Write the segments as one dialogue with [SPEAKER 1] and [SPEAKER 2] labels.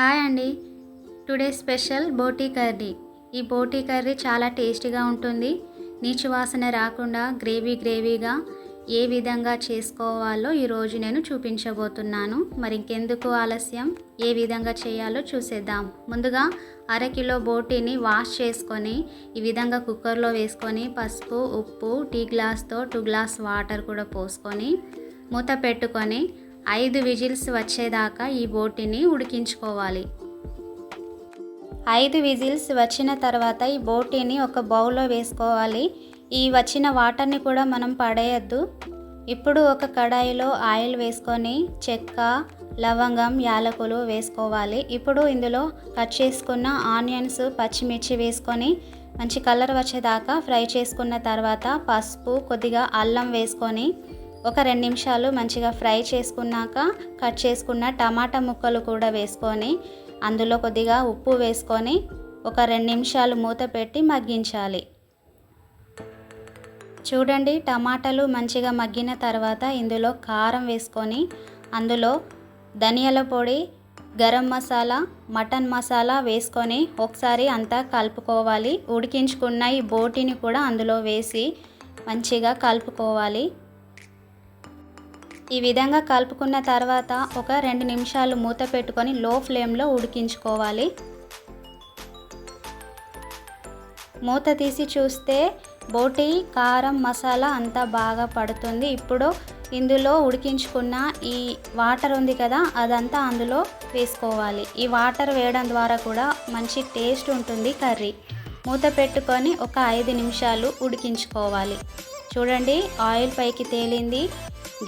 [SPEAKER 1] Hi అండి. Today special boti curry. ఈ boti curry చాలా టేస్టీగా ఉంటుంది. నీచు వాసన రాకుండా గ్రేవీ గ్రేవీగా ఏ విధంగా చేసుకోవాలో ఈరోజు నేను చూపించబోతున్నాను. మరి ఇంకెందుకు ఆలస్యం? ఏ విధంగా చేయాలో చూసేద్దాం. ముందుగా అరకిలో బోటీని వాష్ చేసుకొని ఈ విధంగా కుక్కర్లో వేసుకొని పసుపు ఉప్పు టీ గ్లాస్తో టూ గ్లాస్ వాటర్ కూడా పోసుకొని మూత పెట్టుకొని ఐదు విజిల్స్ వచ్చేదాకా ఈ బోటిని ఉడికించుకోవాలి. ఐదు విజిల్స్ వచ్చిన తర్వాత ఈ బోటీని ఒక బౌల్లో వేసుకోవాలి. ఈ వచ్చిన వాటర్ని కూడా మనం పడేయద్దు. ఇప్పుడు ఒక కడాయిలో ఆయిల్ వేసుకొని చెక్క లవంగం యాలకులు వేసుకోవాలి. ఇప్పుడు ఇందులో కట్ చేసుకున్న ఆనియన్స్ పచ్చిమిర్చి వేసుకొని మంచి కలర్ వచ్చేదాకా ఫ్రై చేసుకున్న తర్వాత పసుపు కొద్దిగా అల్లం వేసుకొని ఒక రెండు నిమిషాలు మంచిగా ఫ్రై చేసుకున్నాక కట్ చేసుకున్న టమాటా ముక్కలు కూడా వేసుకొని అందులో కొద్దిగా ఉప్పు వేసుకొని ఒక రెండు నిమిషాలు మూత పెట్టి మగ్గించాలి. చూడండి టమాటాలు మంచిగా మగ్గిన తర్వాత ఇందులో కారం వేసుకొని అందులో ధనియాల పొడి గరం మసాలా మటన్ మసాలా వేసుకొని ఒకసారి అంతా కలుపుకోవాలి. ఉడికించుకున్న ఈ బోటిని కూడా అందులో వేసి మంచిగా కలుపుకోవాలి. ఈ విధంగా కలుపుకున్న తర్వాత ఒక రెండు నిమిషాలు మూత పెట్టుకొని లో ఫ్లేమ్లో ఉడికించుకోవాలి. మూత తీసి చూస్తే బోటి కారం మసాలా అంతా బాగా పడుతుంది. ఇప్పుడు ఇందులో ఉడికించుకున్న ఈ వాటర్ ఉంది కదా అదంతా అందులో వేసుకోవాలి. ఈ వాటర్ వేయడం ద్వారా కూడా మంచి టేస్ట్ ఉంటుంది కర్రీ. మూత పెట్టుకొని ఒక ఐదు నిమిషాలు ఉడికించుకోవాలి. చూడండి ఆయిల్ పైకి తేలింది.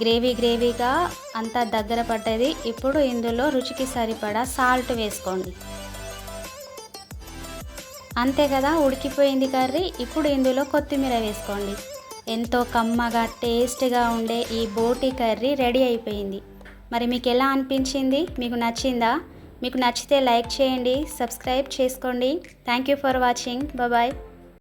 [SPEAKER 1] గ్రేవీ గ్రేవీగా అంతా దగ్గర పడ్డది. ఇప్పుడు ఇందులో రుచికి సరిపడా సాల్ట్ వేసుకోండి. అంతే కదా ఉడికిపోయింది కర్రీ. ఇప్పుడు ఇందులో కొత్తిమీర వేసుకోండి. ఎంతో కమ్మగా టేస్ట్గా ఉండే ఈ బోటి కర్రీ రెడీ అయిపోయింది. మరి మీకు ఎలా అనిపించింది? మీకు నచ్చిందా? మీకు నచ్చితే లైక్ చేయండి సబ్స్క్రైబ్ చేసుకోండి. Thank you for watching bye